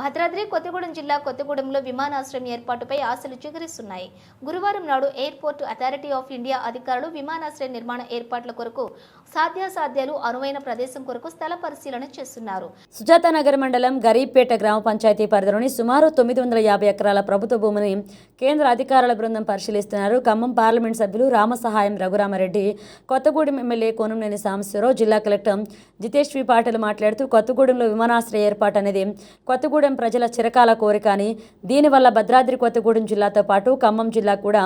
భద్రాద్రి కొత్తగూడెం జిల్లా కొత్తగూడెంలో విమానాశ్రయం ఏర్పాటుపై ఆశలు చిగురిస్తున్నాయి. గురువారం నాడు ఎయిర్పోర్ట్ అథారిటీ ఆఫ్ ఇండియా అధికారులు విమానాశ్రయ నిర్మాణ ఏర్పాట్ల కొరకు సాధ్యాసాధ్యాలు అనువైన ప్రదేశం కొరకు స్థల పరిశీలన చేస్తున్నారు. సుజాతానగర్ మండలం గరీబ్పేట గ్రామ పంచాయతీ పరిధిలోని సుమారు తొమ్మిది వందల యాభై ఎకరాల ప్రభుత్వ భూమిని కేంద్ర అధికారుల బృందం పరిశీలిస్తున్నారు. ఖమ్మం పార్లమెంట్ సభ్యులు రామసహాయం రఘురామరెడ్డి కొత్తగూడెం ఎమ్మెల్యే కోనంనేని సాంబశివరావు జిల్లా కలెక్టర్ జితేష్ వి పాటిల్ మాట్లాడుతూ కొత్తగూడెంలో విమానాశ్రయ ఏర్పాటు అనేది కొత్తగూడెం ప్రజల చిరకాల కోరిక అని దీనివల్ల భద్రాద్రి కొత్తగూడెం జిల్లాతో పాటు ఖమ్మం జిల్లా కూడా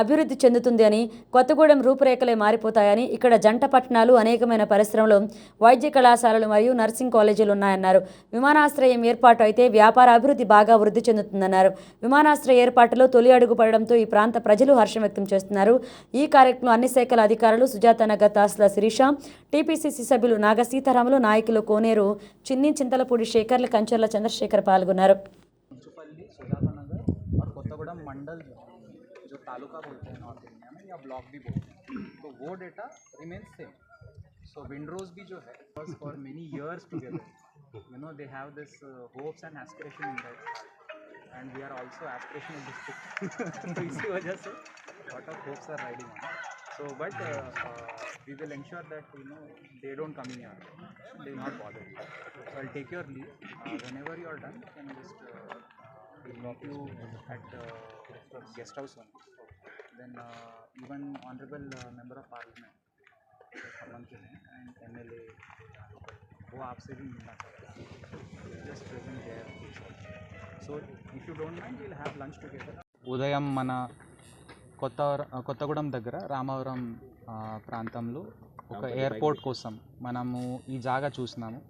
అభివృద్ధి చెందుతుంది అని కొత్తగూడెం రూపురేఖలే మారిపోతాయని ఇక్కడ జంట పట్టణాలు అనేకమైన పరిశ్రమలు వైద్య కళాశాలలు మరియు నర్సింగ్ కాలేజీలు ఉన్నాయన్నారు. విమానాశ్రయం ఏర్పాటు అయితే వ్యాపార అభివృద్ధి బాగా వృద్ధి చెందుతుందన్నారు. విమానాశ్రయ ఏర్పాటులో తొలి అడుగు పడడంతో ఈ ప్రాంత ప్రజలు హర్షం వ్యక్తం చేస్తున్నారు. ఈ కార్యక్రమంలో అన్ని శాఖల అధికారులు సుజాతానగర్ తహసీల్దార్ శిరీష టీపీసీసీ సభ్యులు నాగ సీతారాములు నాయకులు కోనేరు చిన్ని చింతలపూడి శేఖర్ల కంచర్ల చంద్రశేఖర్ పాల్గొన్నారు मुंसुपल्ली सुजाता नगर और कोत्तागुड़म मंडल जो है जो तालुका बोलते हैं नॉर्थ इंडिया में या ब्लॉक भी बोलते हैं तो वो data remains same so wind rose भी जो है for many years together you know they have this hopes and aspiration in that and we are also aspirational district तो इसी वजह से lot of hopes are riding on So, but uh, uh, we will ensure that you know they don't come in here. They not bother you. So I'll take your leave. Uh, whenever you are done, you can just uh, uh, drop you at the uh, guest house only. Then uh, even honorable uh, member of parliament, मंत्री हैं and M L A वो आपसे भी मिलना चाहते हैं just present there so if you don't mind will have lunch together उदयम కొత్త కొత్తగూడెం దగ్గర రామవరం ప్రాంతంలో ఒక ఎయిర్పోర్ట్ కోసం మనము ఈ జాగా చూసినాము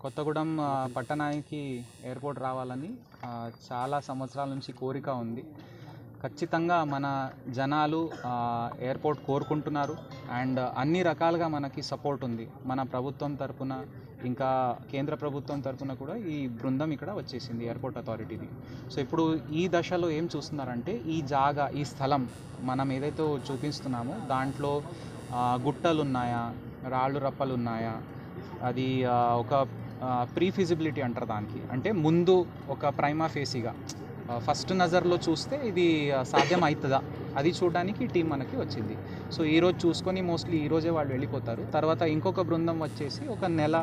కొత్తగూడెం పట్టణానికి ఎయిర్పోర్ట్ రావాలని చాలా సంవత్సరాల నుంచి కోరిక ఉంది. ఖచ్చితంగా మన జనాలు ఎయిర్పోర్ట్ కోరుకుంటున్నారు. అండ్ అన్ని రకాలుగా మనకి సపోర్ట్ ఉంది. మన ప్రభుత్వం తరపున ఇంకా కేంద్ర ప్రభుత్వం తరఫున కూడా ఈ బృందం ఇక్కడ వచ్చేసింది ఎయిర్పోర్ట్ అథారిటీది. సో ఇప్పుడు ఈ దశలో ఏం చూస్తున్నారంటే ఈ జాగా ఈ స్థలం మనం ఏదైతే చూపిస్తున్నామో దాంట్లో గుట్టలు ఉన్నాయా రాళ్ళు రప్పలు ఉన్నాయా అది ఒక ప్రీ ఫిజిబిలిటీ అంటారు దానికి. అంటే ముందు ఒక ప్రైమా ఫేసీగా. ఫస్ట్ నజర్లో చూస్తే ఇది సాధ్యం అవుతుందా అది చూడడానికి టీం మనకి వచ్చింది. సో ఈరోజు చూసుకొని మోస్ట్లీ ఈరోజే వాళ్ళు వెళ్ళిపోతారు. తర్వాత ఇంకొక బృందం వచ్చేసి ఒక నెల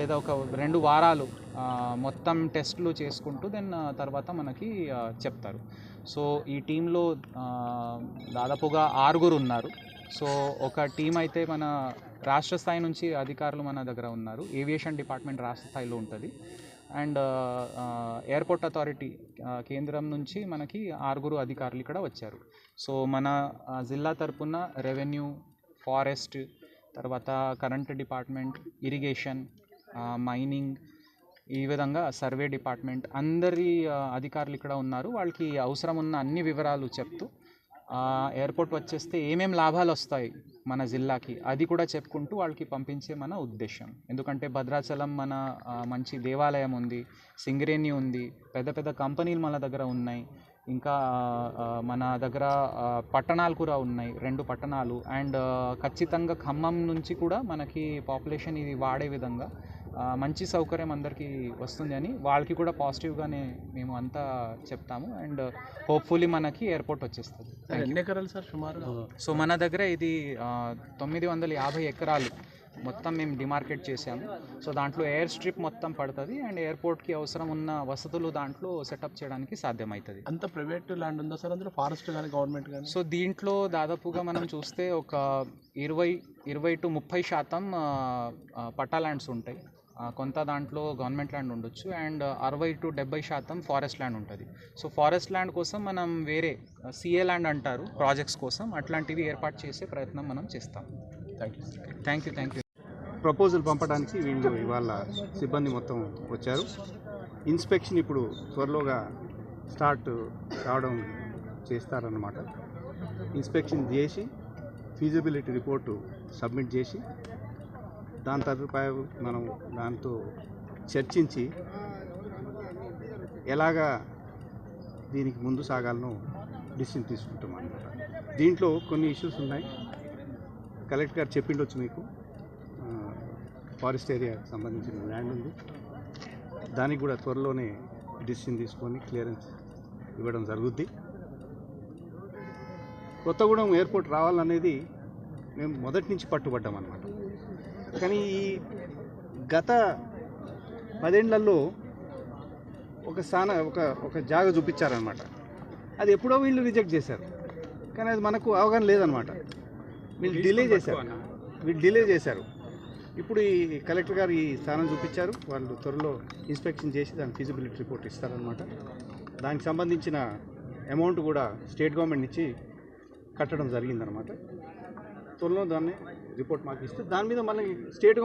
లేదా ఒక రెండు వారాలు మొత్తం టెస్టులు చేసుకుంటూ దెన్ తర్వాత మనకి చెప్తారు. సో ఈ టీంలో దాదాపుగా ఆరుగురు ఉన్నారు. సో ఒక టీం అయితే మన రాష్ట్ర స్థాయి నుంచి అధికారులు మన దగ్గర ఉన్నారు. ఏవియేషన్ డిపార్ట్మెంట్ రాష్ట్ర స్థాయిలో ఉంటుంది. అండ్ ఎయిర్పోర్ట్ అథారిటీ కేంద్రం నుంచి మనకి ఆరుగురు అధికారులు ఇక్కడ వచ్చారు. సో మన జిల్లా తరపున రెవెన్యూ ఫారెస్ట్ తర్వాత కరెంట్ డిపార్ట్మెంట్ ఇరిగేషన్ మైనింగ్ ఈ విధంగా సర్వే డిపార్ట్మెంట్ అందరి అధికారులు ఇక్కడ ఉన్నారు. వాళ్ళకి అవసరం ఉన్న అన్ని వివరాలు చెప్తూ ఎయిర్పోర్ట్ వచ్చేస్తే ఏమేం లాభాలు వస్తాయి మన జిల్లాకి? అది కూడా చెప్పుకుంటూ వాళ్ళకి పంపించే మన ఉద్దేశం. ఎందుకంటే భద్రాచలం మన మంచి దేవాలయం ఉంది సింగరేణి ఉంది పెద్ద పెద్ద కంపెనీలు మన దగ్గర ఉన్నాయి ఇంకా మన దగ్గర పట్టణాలు కూడా ఉన్నాయి రెండు పట్టణాలు. అండ్ ఖచ్చితంగా ఖమ్మం నుంచి కూడా మనకి పాపులేషన్ ఇది వాడే విధంగా మంచి సౌకర్యం అందరికీ వస్తుంది అని వాళ్ళకి కూడా పాజిటివ్గానే మేము అంతా చెప్తాము. అండ్ హోప్ఫుల్లీ మనకి ఎయిర్పోర్ట్ వచ్చేస్తుంది. ఎన్ని ఎకరాలు సార్ సుమారుగా? సో మన దగ్గర ఇది తొమ్మిది వందల యాభై ఎకరాలు మొత్తం మేము డిమార్కెట్ చేసాము సో దాంట్లో ఎయిర్ స్ట్రిప్ మొత్తం పడుతుంది. అండ్ ఎయిర్పోర్ట్కి అవసరం ఉన్న వసతులు దాంట్లో సెటప్ చేయడానికి సాధ్యమవుతుంది అంత ప్రైవేట్ ల్యాండ్ ఉందా సార్ అందులో? ఫారెస్ట్ కానీ గవర్నమెంట్ కానీ? సో దీంట్లో దాదాపుగా మనం చూస్తే ఒక ఇరవై ఇరవై టు ముప్పై శాతం పట్టా ల్యాండ్స్ ఉంటాయి. కొంత దాంట్లో గవర్నమెంట్ ల్యాండ్ ఉండొచ్చు అండ్ అరవై టు డెబ్బై శాతం ఫారెస్ట్ ల్యాండ్ ఉంటుంది. సో ఫారెస్ట్ ల్యాండ్ కోసం మనం వేరే సిఏ ల్యాండ్ అంటారు ప్రాజెక్ట్స్ కోసం అట్లాంటివి ఏర్పాటు చేసే ప్రయత్నం మనం చేస్తాం. Thank you thank you thank you proposal పంపడానికి వీళ్ళు ఇవాళ సిబ్బంది మొత్తం వచ్చారు. ఇన్స్పెక్షన్ ఇప్పుడు త్వరలోగా స్టార్ట్ కావడం చేస్తారన్నమాట. ఇన్స్పెక్షన్ చేసి ఫీజిబిలిటీ రిపోర్టు సబ్మిట్ చేసి దాని అభిప్రాయం మనం దాంతో చర్చించి ఎలాగా దీనికి ముందు సాగాలనో డిసిషన్ తీసుకుంటాం అనమాట దీంట్లో కొన్ని ఇష్యూస్ ఉన్నాయి. కలెక్టర్ గారు చెప్పిండొచ్చు మీకు. ఫారెస్ట్ ఏరియాకి సంబంధించిన ల్యాండ్ ఉంది. దానికి కూడా త్వరలోనే డిసిషన్ తీసుకొని క్లియరెన్స్ ఇవ్వడం జరుగుద్ది. కొత్తగూడెం ఎయిర్పోర్ట్ రావాలనేది మేము మొదటి నుంచి పట్టుబడ్డాం అనమాట కానీ ఈ గత పదేళ్ళలో ఒక స్థాన ఒక ఒక జాగ చూపించారనమాట అది ఎప్పుడో వీళ్ళు రిజెక్ట్ చేశారు. కానీ అది మనకు అవగాహన లేదనమాట వీళ్ళు డిలే చేశారు. వీళ్ళు డిలే చేశారు. ఇప్పుడు ఈ కలెక్టర్ గారు ఈ స్థానం చూపించారు. వాళ్ళు త్వరలో ఇన్స్పెక్షన్ చేసి దాని ఫీజిబిలిటీ రిపోర్ట్ ఇస్తారనమాట దానికి సంబంధించిన అమౌంట్ కూడా స్టేట్ గవర్నమెంట్ నుంచి కట్టడం జరిగిందనమాట త్వరలో దాన్ని రిపోర్ట్ మాకు ఇస్తే దాని మీద మళ్ళీ స్టేట్